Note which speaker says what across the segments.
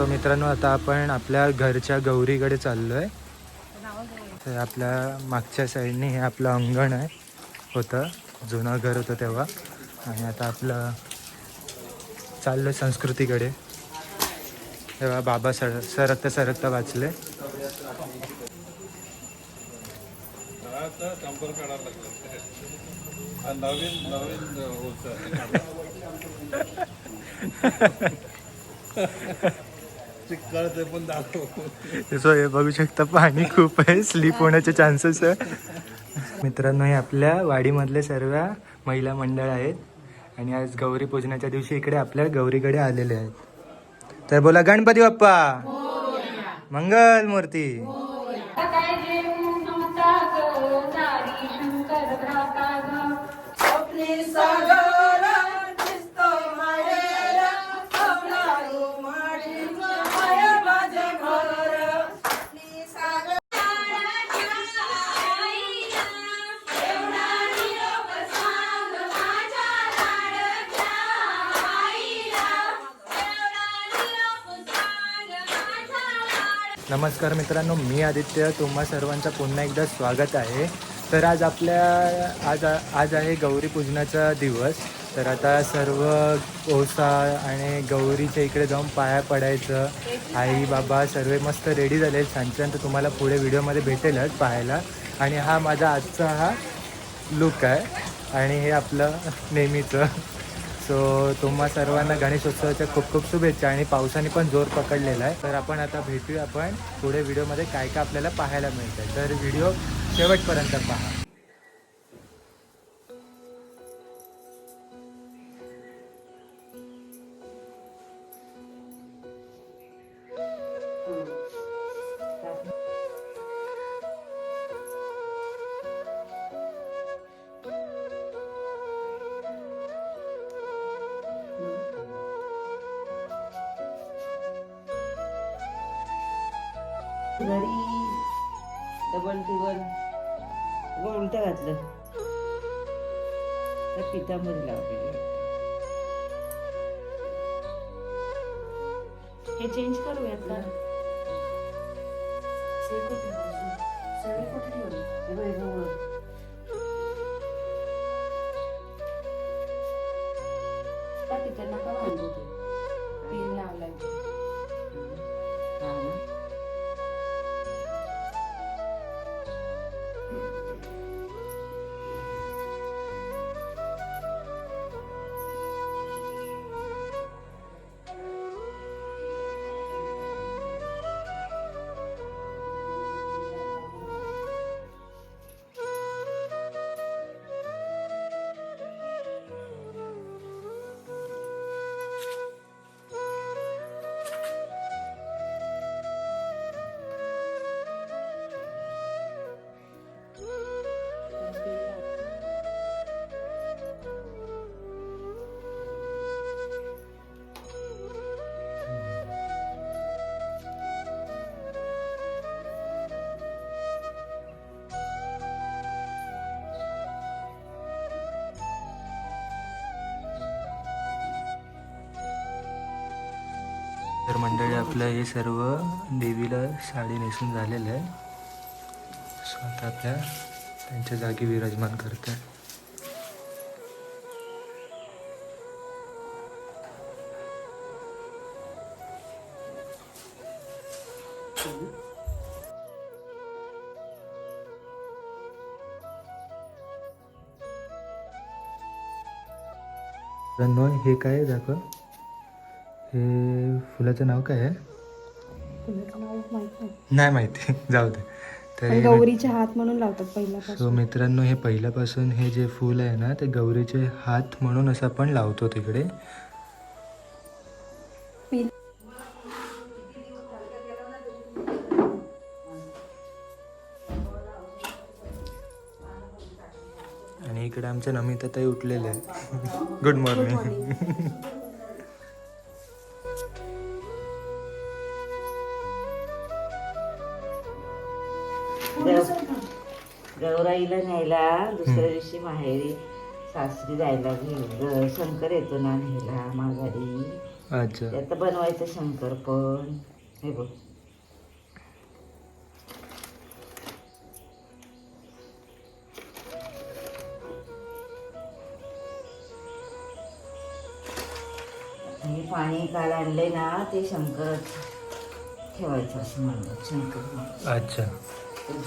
Speaker 1: So मित्रांनो आता आपण आपल्या घरच्या गौरीकडे चाललो आहे तर आपल्या मागच्या साईडने हे आपलं अंगण आहे होतं. जुनं घर होतं तेव्हा. आणि आता आपलं चाललो आहे संस्कृतीकडे. तेव्हा बाबा सर सरकता सरकता वाचले.
Speaker 2: नवीन नवीन पण दाखव.
Speaker 1: सो हे बघू शकता पाणी खूप आहे स्लीप होण्याचे चान्सेस आहे. मित्रांनो हे आपल्या वाडीमधले सर्व महिला मंडळ आहेत. आणि आज गौरी पूजनाच्या दिवशी इकडे आपल्या गौरीकडे आलेले आहेत. तर बोला गणपती बाप्पा. मंगल मूर्ती नमस्कार मित्रांनो मी आदित्य. तुम्हा सर्वांचं पुन्हा एकदा स्वागत आहे. तर आज आपल्या आज आज आहे गौरी पूजनाचा दिवस. तर आता सर्व ओसा आणि गौरीच्या इकडे जाऊन पाया पडायचं. आई बाबा सर्व मस्त रेडी झाले. आहेत सांच्यानंतर तुम्हाला पुढे व्हिडिओमध्ये भेटेलच पाहायला. आणि हा माझा आजचा हा लुक आहे. आणि हे आपलं नेहमीचं. सो तुम्हा सर्वांना गणेशोत्सवाच्या खूप खूप शुभेच्छा आणि पावसाने पण जोर पकडलेला आहे. तर आपण आता भेटूया आपण पुढे व्हिडिओमध्ये काय काय आपल्याला पाहायला मिळतं तर व्हिडिओ शेवटपर्यंत पहा.
Speaker 3: घातलं. तर पितांबरी लावलेली.
Speaker 4: हे चेंज करूयात का?
Speaker 3: बघ.
Speaker 4: तिथे नका बांधू ते पिन लावलाय.
Speaker 1: मंडळी आपलं हे सर्व देवीला साडी नेसून झालेलं आहे. स्वतः आपल्या त्यांच्या जागी विराजमान करत मित्रांनो हे काय दाखव? हे फुलाचं नाव काय आहे? नाही. माहिती. जाऊ दे. तर
Speaker 5: गौरीचे हात म्हणून लावतात पहिल्यापासून.
Speaker 1: सो मित्रांनो हे पहिल्यापासून हे जे फूल आहे ना ते गौरीचे हात म्हणून असं आपण लावतो तिकडे. आणि इकडे आमच्या नमिता ताई उठलेले गुड मॉर्निंग
Speaker 3: गौराईला न्यायला दुसऱ्या दिवशी माहेरी सासरी जायला घेऊन शंकर येतो ना न्यायला माघारी.
Speaker 1: अच्छा.
Speaker 3: आता बनवायचं शंकर पण. हे बघ. हे पाणी काल आणले ना ते शंकर ठेवायचं असं म्हणलं. शंकर.
Speaker 1: अच्छा.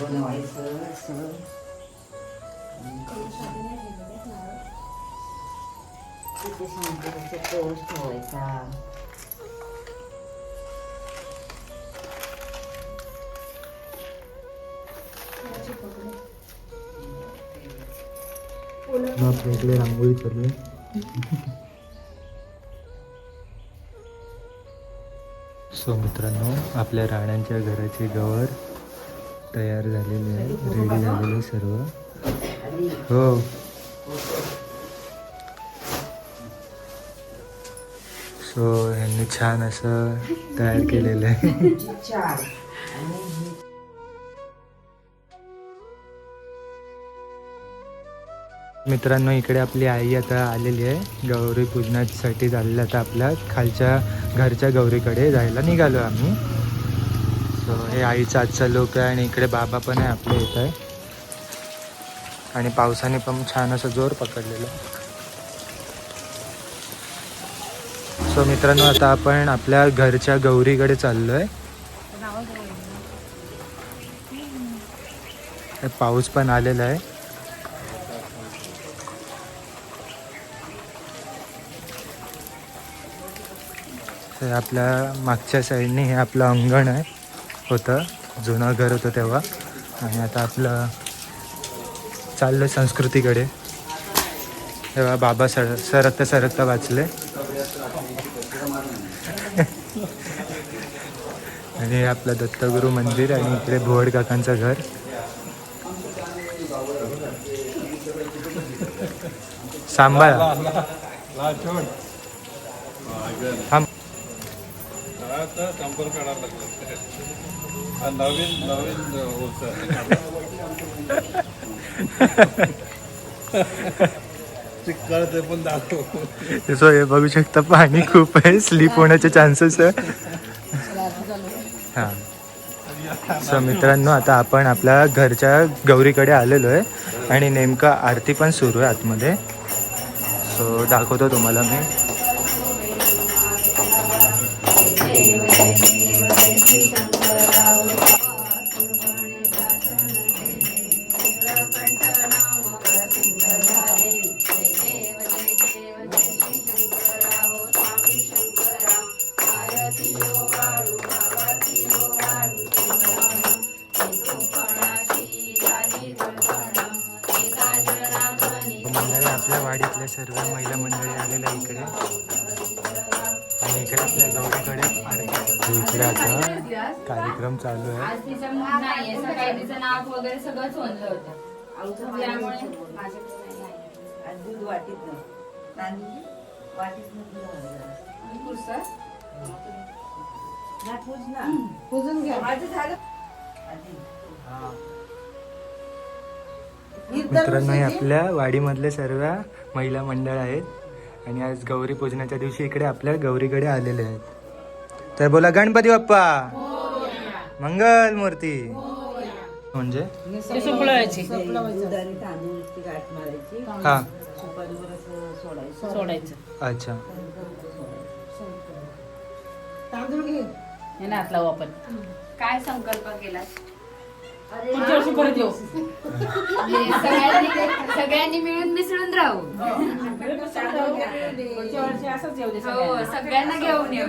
Speaker 3: बनवायचं असं. तिथे शंकराचा कळस ठेवायचा
Speaker 1: मग आपल्या इकडे रांगोळी चालू आहे सो मित्रांनो आपल्या राण्यांच्या घराचे गवर तयार झालेले आहे रेडी झालेले सर्व. हो. सो ह्यांनी छान असं तयार केलेलं आहे. मित्रांनो इकडे आपली आई आता आलेली आहे. गौरी पूजनासाठी झालेलं आता आपल्या खालच्या घरच्या गौरीकडे जायला निघालो आम्ही. सो हे आईचा आजचा लोक आहे आणि इकडे बाबा पण आहे आपल्या इथं. आहे आणि पावसाने पण छान असं जोर पकडलेलं. सो मित्रांनो आता आपण आपल्या घरच्या गौरीकडे चाललो आहे पाऊस पण आलेला आहे. तर आपल्या मागच्या साईडने हे आपलं अंगण आहे. होतं. जुनं घर होतं तेव्हा. आणि आता आपलं चाललं संस्कृतीकडे. तेव्हा बाबा सर सरकता सरकता वाचले. आणि आपलं दत्तगुरू मंदिर आणि इकडे भुवड काकांचं घर. सांभाळा. थांब.
Speaker 2: नवीन नवीन हो, ते पण दाखव
Speaker 1: सो हे बघू शकता पाणी खूप आहे स्लीप होण्याचे चान्सेस आहे. हां. सो मित्रांनो आता आपण आपल्या घरच्या गौरीकडे आलेलो आहे आणि नेमकं आरती पण सुरू आहे आतमध्ये. सो दाखवतो तुम्हाला मी. कार्यक्रम चालू आहे.
Speaker 4: आज तिचा मूड नाहीये सकाळी तिचं नाक वगैरे सगळं चोंदलं होतं. त्यामुळे माझ्याकडे नाही.
Speaker 3: आणि दूध वाटीत न तांदूळ वाटीत न दूध घालायचं जरासं.
Speaker 4: पुरसं?
Speaker 3: ना पूज ना पूजून घ्या. माझं झालं. आधी.
Speaker 1: मित्रांनो हे आपल्या वाडीमधले सर्व महिला मंडळ आहेत. आणि आज गौरी पूजनाच्या दिवशी इकडे आपल्या गौरीकडे आलेले आहेत. तर बोला गणपती बाप्पा! मंगल मूर्ती म्हणजे?
Speaker 3: दूध आणि तांदूळची गाठ मारायची
Speaker 1: हा.
Speaker 3: सुपारीवर असं सोडायचं
Speaker 6: सोडायचं
Speaker 1: अच्छा
Speaker 6: हे नात लावू आपण.
Speaker 4: काय संकल्प केला
Speaker 6: पुढच्या वर्षी परत येऊ.
Speaker 4: सगळ्यांनी सगळ्यांनी मिळून मिसळून राहू.
Speaker 6: पुढच्या वर्षी असंच येऊ दे
Speaker 4: हो
Speaker 6: सगळ्यांना.
Speaker 4: घेऊन येऊ.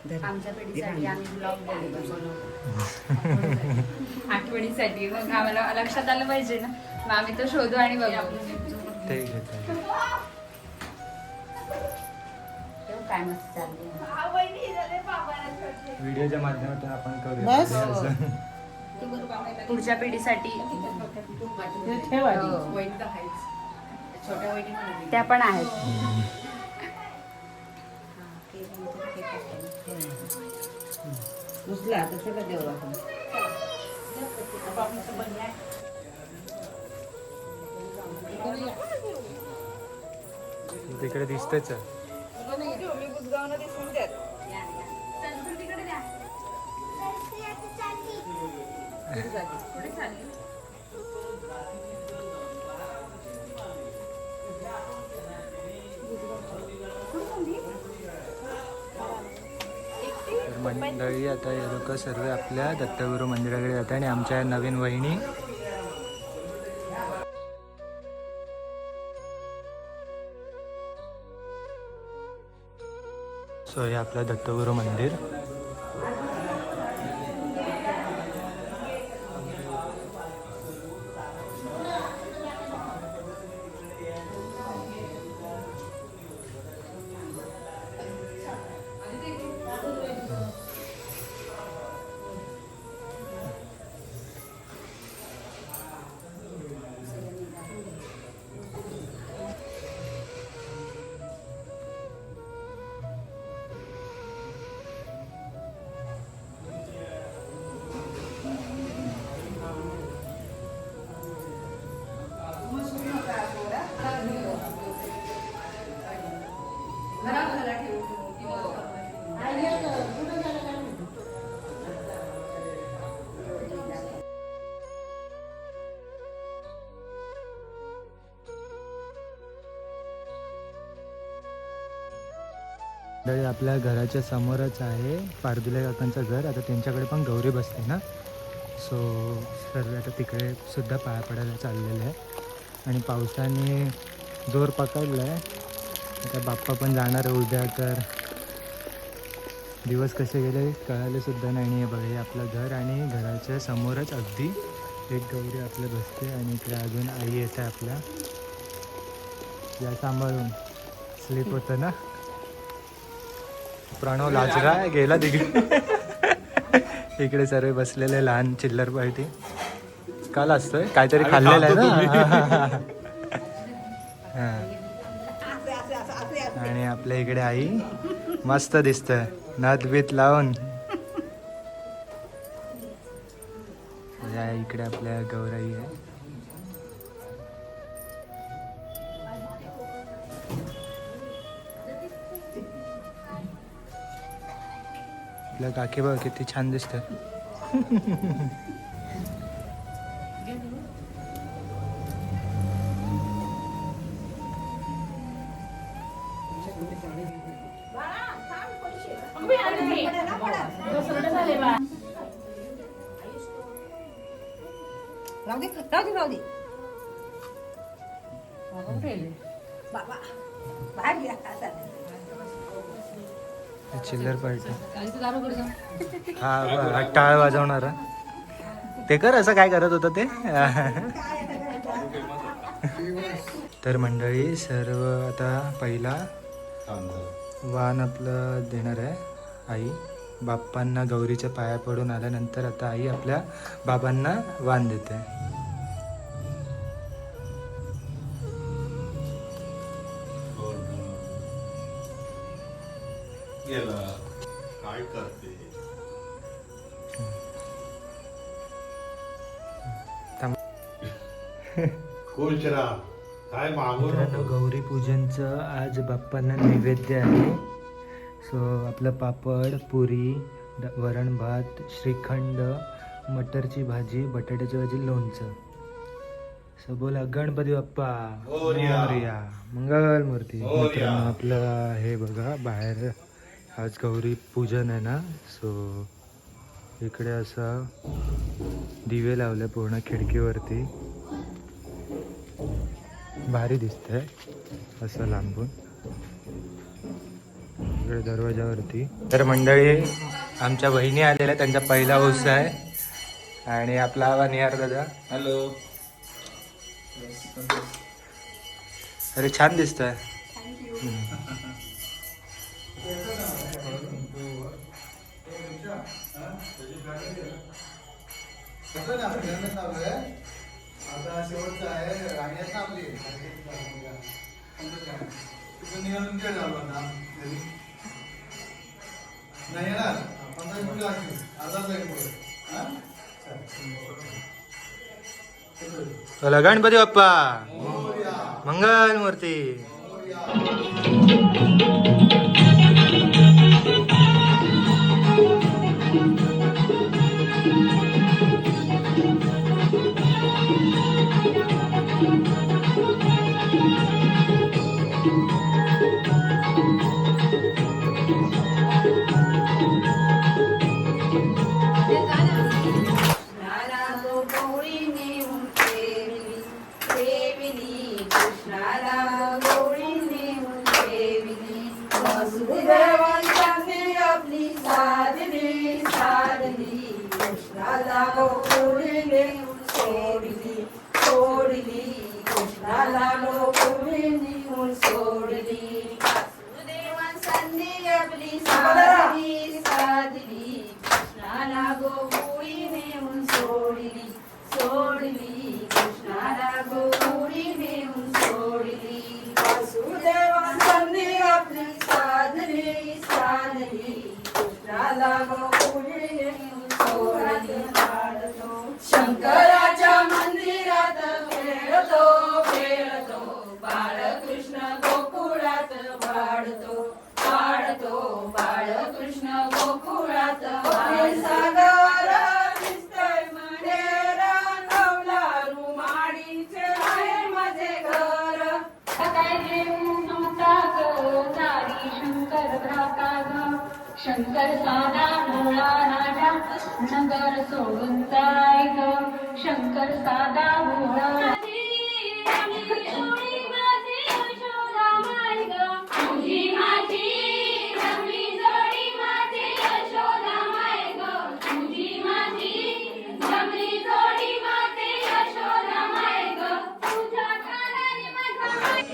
Speaker 4: आमच्या पिढीसाठी आम्ही ब्लॉग बनवतो आठवणीसाठी. मग आम्हाला लक्षात आलं पाहिजे ना. मग आम्ही तो शोधू आणि बघू. काय मस्त चालली
Speaker 1: व्हिडिओच्या माध्यमातून आपण करूया. असं.
Speaker 4: पुढच्या पिढीसाठी.
Speaker 6: आधी.
Speaker 4: त्या पण आहेत.
Speaker 3: उचला तसं का देऊ आपण.
Speaker 1: तिकडे दिसतच आहे. तर मंडळी आता हे लोक सर्व आपल्या दत्तगुरू मंदिराकडे जातात आणि आमच्या नवीन वहिनी सो हे आपलं दत्तगुरू मंदिर. मंडळी आपल्या घराच्या समोरच आहे पारदुले काकांचं घर. आता त्यांच्याकडे पण गौरी बसते ना. सो सर्व आता तिकडे सुद्धा पाया पडायला चाललेलं आहे. आणि पावसाने जोर पकडला आहे आता बाप्पा पण जाणार आहे उद्या तर दिवस कसे गेले कळालेसुद्धा नाही आहे बघा हे आपलं घर. आणि घराच्या समोरच अगदी एक गौरी आपलं बसते आणि इकडे अजून आई येते आपल्या. या सांभाळून. स्लीप होतं ना? प्रणव लाजरा गेला तिकडे. इकडे सर्व बसलेले लहान चिल्लर पार्टी. काल असतोय काहीतरी खाल्लेलं आहे ना? हा. आणि आपल्या इकडे आई मस्त दिसतंय. नथ बीत लावून. इकडे आपल्या गौराई आहे. आपल्या काकी बघ किती छान दिसतात
Speaker 6: दुसरं झाले बा.
Speaker 7: राहू दे राहू दे राहू दे
Speaker 6: बाबा
Speaker 7: बाहेर.
Speaker 1: चिल्लर पार्टी. हा हा टाळ वाजवणारा ते कर असं काय करत होतं ते? तर मंडळी सर्व आता पहिला वाण आपलं देणार आहे आई. बाप्पांना गौरीच्या पाया पडून आल्यानंतर आता आई आपल्या बाबांना वाण देते.
Speaker 2: काय करते? खुश राहा. काय मागू
Speaker 1: मित्रांनो गौरी पूजनचं आज बाप्पांना नैवेद्य आहे. सो आपलं पापड पुरी ड- वरण भात श्रीखंड मटरची भाजी बटाट्याची भाजी लोणचं. सो बोला गणपती बाप्पा.
Speaker 2: मोरया.
Speaker 1: मोरया. मंगल मूर्ती
Speaker 2: मोरया.
Speaker 1: मित्रांनो आपलं हे बघा बाहेर आज गौरी पूजन आहे ना सो इकडे असं दिवे लावले पूर्ण खिडकीवरती. भारी दिसतंय असं लांबून. इकडे दरवाजावरती. तर मंडळी आमच्या बहिणी आलेल्या त्यांचा पहिला ऊस आहे. आणि आपला हवा निहार दादा.
Speaker 2: हॅलो
Speaker 1: अरे छान दिसतंय.
Speaker 8: कसं ना पहिल्यांदाच चालू आहे? आता शेवटचं आहे राणी आहेत ना आपली? तुझं निघाल तुमच्याकडे झालो आता. घरी. नाही येणार? पंधरा मिनिटं लागतील. अर्धा जाईल पुढे. हा? चल.
Speaker 1: चला Ganpati Bappa. Mangal Murti
Speaker 9: algo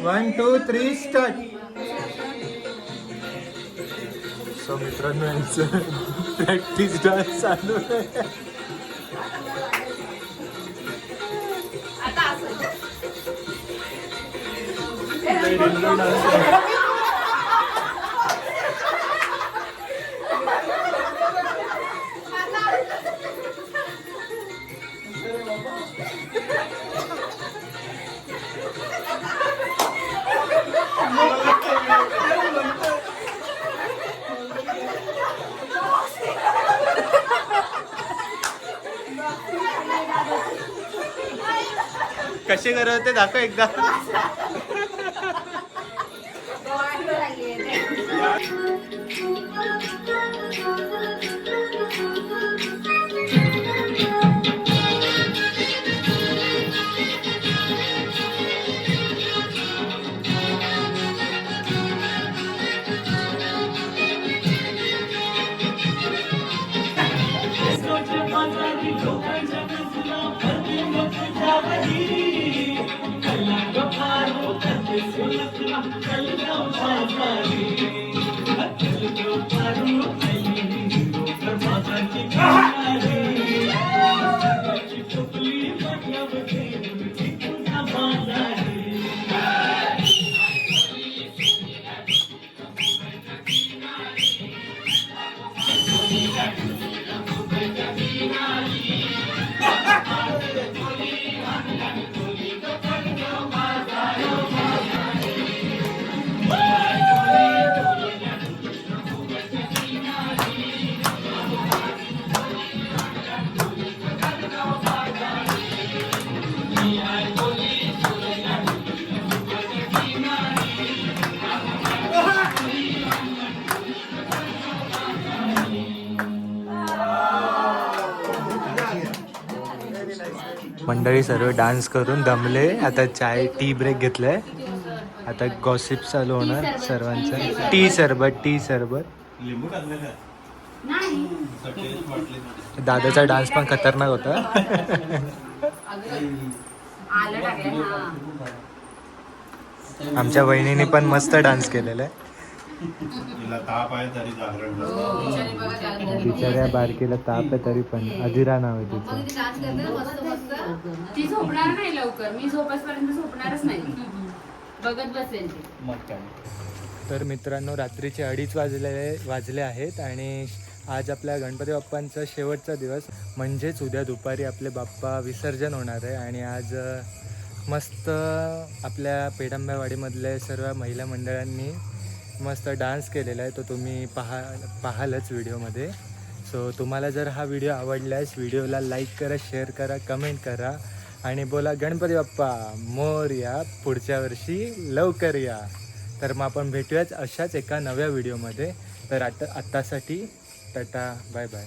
Speaker 1: one two three start so मित्रांनो यांचं प्रॅक्टिस डान्स चालू आहे. रेल्वे डान्स आहे. कसे करत ते दाखव एकदा Happy Nazi. मंडळी सर्व डान्स करून दमले. आता चाय टी ब्रेक घेतलाय. आता गॉसिप चालू होणार सर्वांचं. टी सरबत टी सरबत. दादाचा डान्स पण खतरनाक होता. आमच्या वहिनीने पण मस्त डान्स केलेला आहे.
Speaker 10: तिला ताप आहे तरी जागरण
Speaker 9: हो.
Speaker 1: बिचाऱ्या बारकीला ताप आहे तरी पण. अधिरा नाव आहे
Speaker 9: मग
Speaker 1: तिचं
Speaker 9: ती डान्स करते ना मस्त मस्त. ती झोपणार नाही लवकर. मी झोपेपर्यंत झोपणारच नाही. बघत बसेल ती.
Speaker 1: तर मित्रांनो रात्रीचे अडीच वाजले वाजले आहेत आणि आज आपल्या गणपती बाप्पांचा शेवटचा दिवस. म्हणजेच उद्या दुपारी आपले बाप्पा विसर्जन होणार आहे आणि आज मस्त आपल्या पेडंब्यावाडीमधले सर्व महिला मंडळांनी मस्त डान्स केलेला आहे तो तुम्ही पहा पाहालच व्हिडिओमध्ये. सो तुम्हाला जर हा व्हिडिओ आवडल्यास व्हिडिओला लाईक करा शेअर करा कमेंट करा. आणि बोला गणपती बाप्पा मोर या पुढच्या वर्षी लवकर या. तर मग आपण भेटूयाच अशाच एका नव्या व्हिडिओमध्ये. तर आता आत्तासाठी टाटा बाय बाय